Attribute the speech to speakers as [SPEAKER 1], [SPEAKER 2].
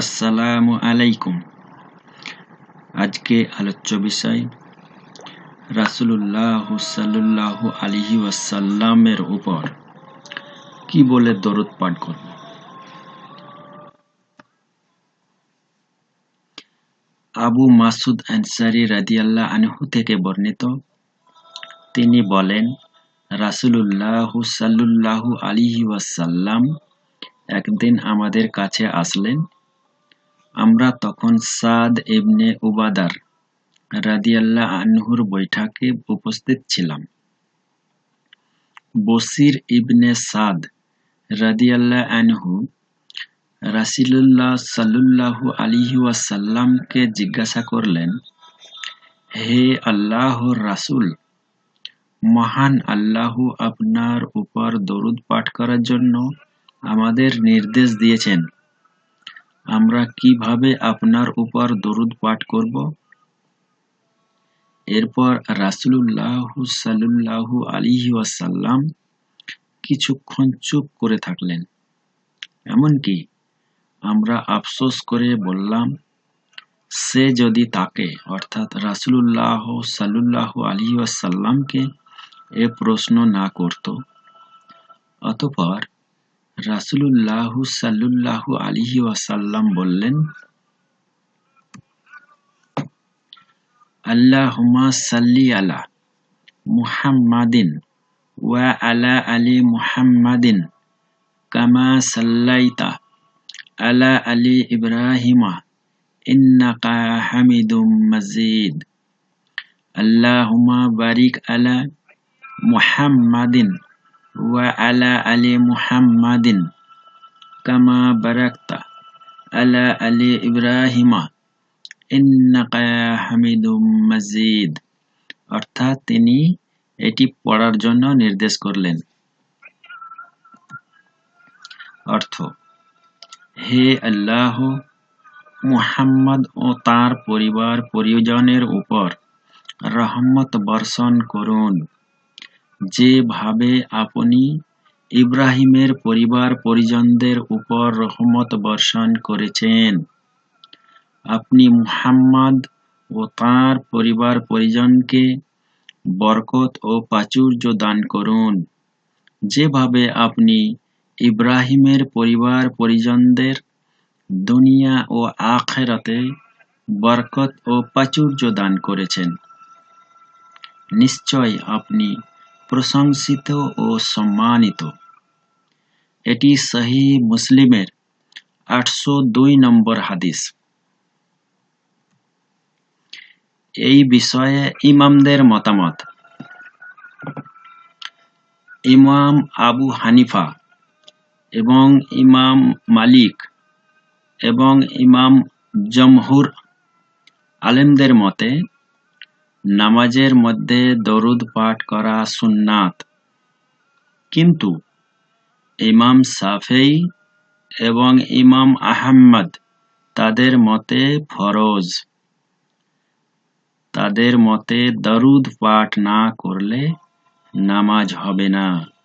[SPEAKER 1] আসসালামু আলাইকুম। আজকে আলোচ্য বিষয়, রাসুলুল্লাহ সাল্লাহ আলিহি ওয়াসাল্লামের উপর কি বলে দরদ পাঠ করব? আবু মাসুদ আনসারি রাদিয়াল্লাহ আনহু থেকে বর্ণিত, তিনি বলেন, রাসুলুল্লাহ সাল্লাহু আলিহি ওয়াসাল্লাম একদিন আমাদের কাছে আসলেন আমরা তখন সাদ ইবনে উবাদার রাদিয়াল্লাহ আনহুর বৈঠকে উপস্থিত ছিলাম। বসির ইবনে সাদ রাদিয়াল্লাহ আনহু রাসিলুল্লাহ সাল্লু আলিহি ওয়াসাল্লামকে জিজ্ঞাসা করলেন, হে আল্লাহর রাসুল, মহান আল্লাহ আপনার উপর দরুদ পাঠ করার জন্য আমাদের নির্দেশ দিয়েছেন। আমরা কীভাবে আপনার উপর দরুদ পাঠ করব? এরপর রাসুলুল্লাহ সাল্লাহু আলিহি ওয়াসাল্লাম কিছুক্ষণ চুপ করে থাকলেন। এমনকি আমরা আফসোস করে বললাম, সে যদি তাকে, অর্থাৎ রাসুলুল্লাহ সাল্লাহ আলী ওয়াসাল্লামকে এ প্রশ্ন না করত। অতপর রাসুলুল্লাহ সাল্লুল্লাহ আলিহি ওয়াসাল্লাম বললেন আল্লাহুমা সাল্লি আলা মুহাম্মাদিন ওয়া আলা আলি মুহাম্মাদিন কামা সাল্লাইতা আলা আলি ইব্রাহিমা ইন্নাকা হামিদুম মাজিদ আল্লাহুমা বারিক আলা মুহাম্মাদিন আলা আলি মুহাম্মাদিন কামা বারাকতা আলা আলি ইব্রাহিমা ইন্নাকা হামিদুম মাজিদ অর্থাৎ তিনি এটি পড়ার জন্য নির্দেশ করলেন। অর্থ, হে আল্লাহ, মুহাম্মদ ও তার পরিবার পরিজনের উপর রহমত বর্ষণ করুন। যেভাবে আপনি ইব্রাহিমের পরিবার পরিজনদের উপর রহমত বর্ষণ করেছেন, আপনি মুহাম্মদ ও তার পরিবার পরিজনকে বরকত ও প্রাচুর্য দান করুন। যেভাবে আপনি ইব্রাহিমের পরিবার পরিজনদের দুনিয়া ও আখেরাতে বরকত ও প্রাচুর্য দান করেছেন। নিশ্চয় আপনি প্রশংসিত ও সম্মানিত। এটি সহি মুসলিমের আটশো দুই নম্বর হাদিস। এই বিষয়ে ইমামদের মতামত। ইমাম আবু হানিফা এবং ইমাম মালিক এবং ইমাম জমহুর আলেমদের মতে নামাজের মধ্যে দরুদ পাঠ করা সুন্নাত। কিন্তু ইমাম সাফেই এবং ইমাম আহম্মদ তাদের মতে ফরজ। তাদের মতে দরুদ পাঠ না করলে নামাজ হবে না।